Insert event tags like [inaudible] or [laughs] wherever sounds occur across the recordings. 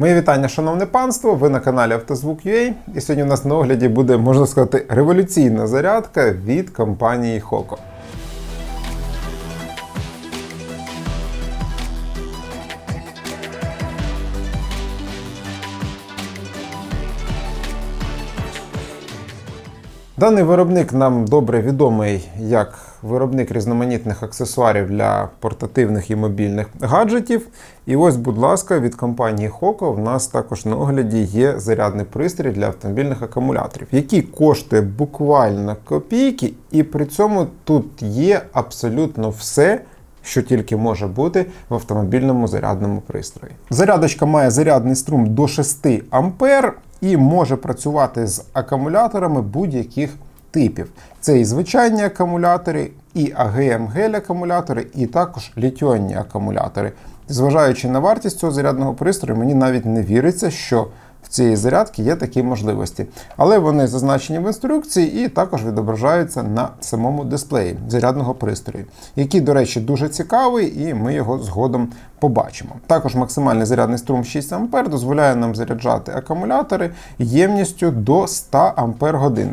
Мої вітання, шановне панство. Ви на каналі Автозвук.ua. І сьогодні у нас на огляді буде, можна сказати, революційна зарядка від компанії Hoco. Даний виробник нам добре відомий як виробник різноманітних аксесуарів для портативних і мобільних гаджетів. І ось, будь ласка, від компанії Hoco в нас також на огляді є зарядний пристрій для автомобільних акумуляторів, який коштує буквально копійки, і при цьому тут є абсолютно все. Що тільки може бути в автомобільному зарядному пристрої. Зарядочка має зарядний струм до 6 ампер і може працювати з акумуляторами будь-яких типів. Це і звичайні акумулятори, і агм гель акумулятори, і також літіонні акумулятори. Зважаючи на вартість цього зарядного пристрою, мені навіть не віриться, що в цієї зарядки є такі можливості. Але вони зазначені в інструкції і також відображаються на самому дисплеї зарядного пристрою, який, до речі, дуже цікавий, і ми його згодом побачимо. Також максимальний зарядний струм 6 А дозволяє нам заряджати акумулятори ємністю до 100 Ах.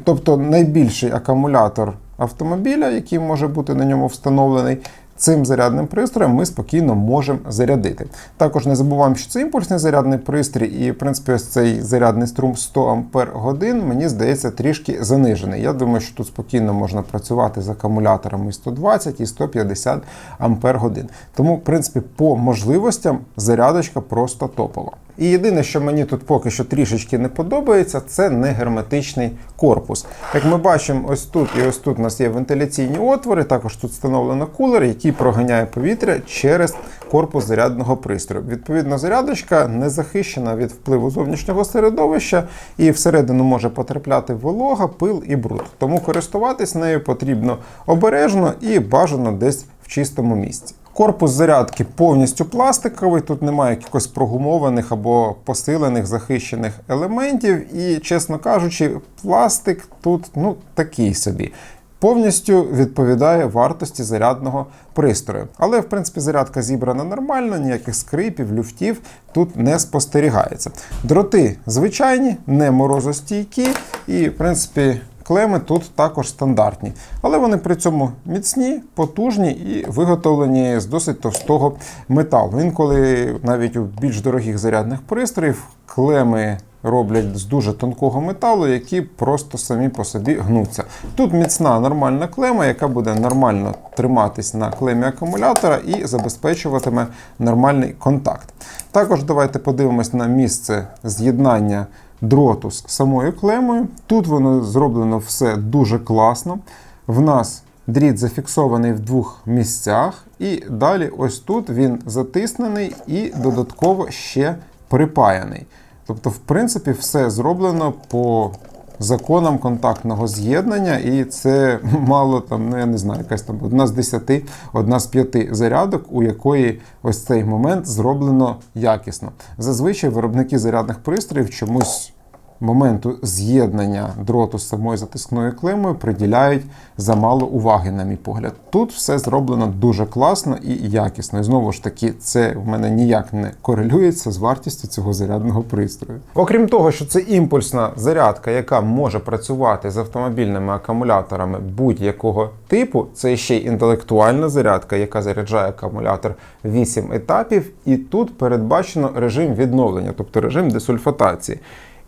Тобто найбільший акумулятор автомобіля, який може бути на ньому встановлений. Цим зарядним пристроєм ми спокійно можемо зарядити. Також не забуваємо, що це імпульсний зарядний пристрій, і, в принципі, ось цей зарядний струм 100 Ампер годин, мені здається, трішки занижений. Я думаю, що тут спокійно можна працювати з акумуляторами 120 і 150 Ампер годин. Тому, в принципі, по можливостям зарядочка просто топова. І єдине, що мені тут поки що трішечки не подобається, це не герметичний корпус. Як ми бачимо, ось тут і ось тут у нас є вентиляційні отвори, також тут встановлено кулер, який проганяє повітря через корпус зарядного пристрою. Відповідно, зарядочка не захищена від впливу зовнішнього середовища, і всередину може потрапляти волога, пил і бруд. Тому користуватись нею потрібно обережно і бажано десь в чистому місці. Корпус зарядки повністю пластиковий, тут немає якихось прогумованих або посилених захищених елементів. І, чесно кажучи, пластик тут ну, такий собі. Повністю відповідає вартості зарядного пристрою. Але, в принципі, зарядка зібрана нормально, ніяких скрипів, люфтів тут не спостерігається. Дроти звичайні, не морозостійкі, і, в принципі, клеми тут також стандартні. Але вони при цьому міцні, потужні і виготовлені з досить товстого металу. Інколи навіть у більш дорогих зарядних пристроїв клеми. Роблять з дуже тонкого металу, які просто самі по собі гнуться. Тут міцна нормальна клема, яка буде нормально триматись на клемі акумулятора і забезпечуватиме нормальний контакт. Також давайте подивимось на місце з'єднання дроту з самою клемою. Тут воно зроблено все дуже класно. В нас дріт зафіксований в двох місцях, і далі ось тут він затиснений і додатково ще припаяний. Тобто, в принципі, все зроблено по законам контактного з'єднання, і це [laughs] мало там, ну я не знаю, якась там одна з десяти, одна з п'яти зарядок, у якої ось цей момент зроблено якісно. Зазвичай виробники зарядних пристроїв чомусь моменту з'єднання дроту з самою затискною клемою приділяють замало уваги, на мій погляд. Тут все зроблено дуже класно і якісно. І знову ж таки, це в мене ніяк не корелюється з вартістю цього зарядного пристрою. Окрім того, що це імпульсна зарядка, яка може працювати з автомобільними акумуляторами будь-якого типу, це ще й інтелектуальна зарядка, яка заряджає акумулятор 8 етапів, і тут передбачено режим відновлення, тобто режим десульфатації.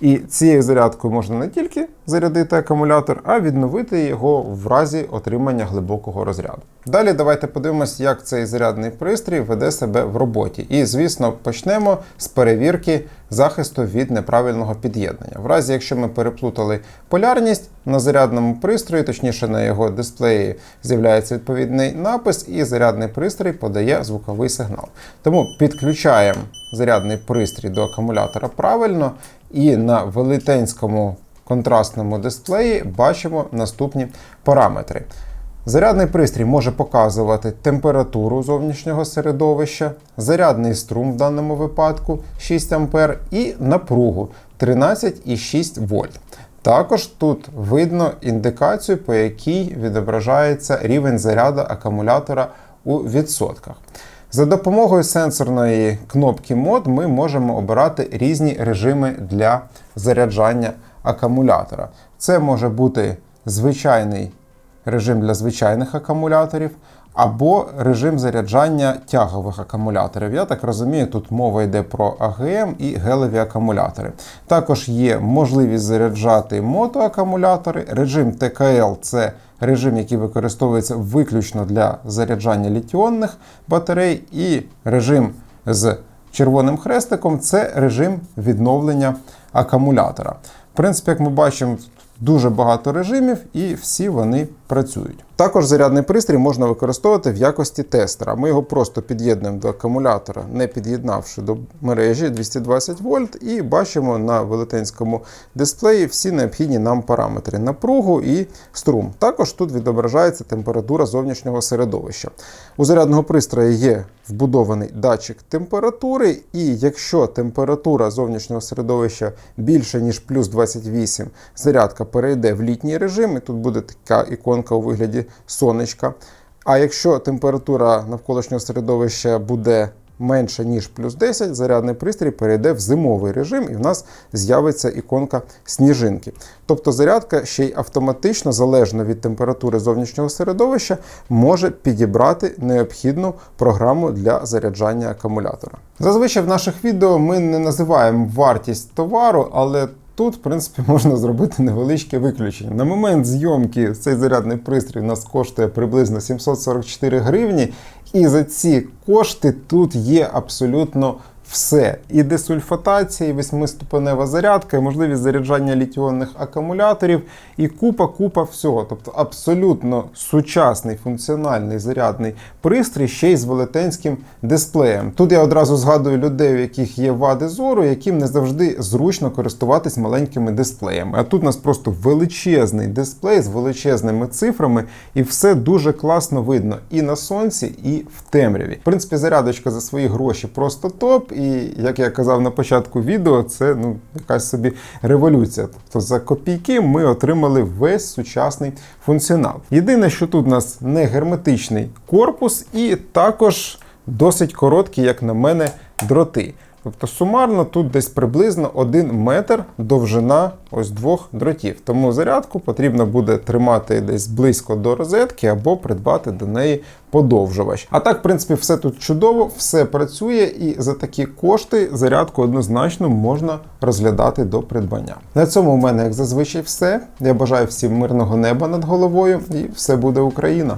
І цією зарядкою можна не тільки зарядити акумулятор, а відновити його в разі отримання глибокого розряду. Далі давайте подивимось, як цей зарядний пристрій веде себе в роботі. І, звісно, почнемо з перевірки захисту від неправильного під'єднання. В разі, якщо ми переплутали полярність на зарядному пристрої, точніше на його дисплеї з'являється відповідний напис, і зарядний пристрій подає звуковий сигнал. Тому підключаємо зарядний пристрій до акумулятора правильно, і на велетенському контрастному дисплеї бачимо наступні параметри. Зарядний пристрій може показувати температуру зовнішнього середовища, зарядний струм в даному випадку 6 А і напругу 13,6 вольт. Також тут видно індикацію, по якій відображається рівень заряду акумулятора у відсотках. За допомогою сенсорної кнопки мод ми можемо обирати різні режими для заряджання акумулятора. Це може бути звичайний режим для звичайних акумуляторів або режим заряджання тягових акумуляторів. Я так розумію, тут мова йде про АГМ і гелеві акумулятори. Також є можливість заряджати мотоакумулятори. Режим ТКЛ це режим, який використовується виключно для заряджання літіонних батарей, і режим з червоним хрестиком це режим відновлення акумулятора. В принципі, як ми бачимо, дуже багато режимів і всі вони працюють. Також зарядний пристрій можна використовувати в якості тестера. Ми його просто під'єднуємо до акумулятора, не під'єднавши до мережі 220 вольт, і бачимо на велетенському дисплеї всі необхідні нам параметри напругу і струм. Також тут відображається температура зовнішнього середовища. У зарядного пристрою є вбудований датчик температури, і якщо температура зовнішнього середовища більше ніж плюс 28, зарядка перейде в літній режим, і тут буде така іконка у вигляді сонечка. А якщо температура навколишнього середовища буде менше ніж плюс 10, зарядний пристрій перейде в зимовий режим, і в нас з'явиться іконка сніжинки. Тобто зарядка ще й автоматично, залежно від температури зовнішнього середовища, може підібрати необхідну програму для заряджання акумулятора. Зазвичай в наших відео ми не називаємо вартість товару, але Тут, в принципі, [laughs] можна зробити невеличке виключення. На момент зйомки цей зарядний пристрій у нас коштує приблизно 744 гривні, і за ці кошти тут є абсолютно все. І десульфатація, і восьмиступенева зарядка, і можливість заряджання літіонних акумуляторів, і купа-купа всього. Тобто абсолютно сучасний функціональний зарядний пристрій ще й з велетенським дисплеєм. Тут я одразу згадую людей, у яких є вади зору, яким не завжди зручно користуватись маленькими дисплеями. А тут у нас просто величезний дисплей з величезними цифрами, і все дуже класно видно і на сонці, і в темряві. В принципі, зарядочка за свої гроші просто топ. І як я казав на початку відео, це ну якась собі революція. Тобто за копійки ми отримали весь сучасний функціонал. Єдине, що тут у нас не герметичний корпус, і також досить короткі, як на мене, дроти. Тобто сумарно тут десь приблизно 1 метр довжина ось двох дротів. Тому зарядку потрібно буде тримати десь близько до розетки або придбати до неї подовжувач. А так, в принципі, все тут чудово, все працює, і за такі кошти зарядку однозначно можна розглядати до придбання. На цьому у мене, як зазвичай, все. Я бажаю всім мирного неба над головою, і все буде Україна!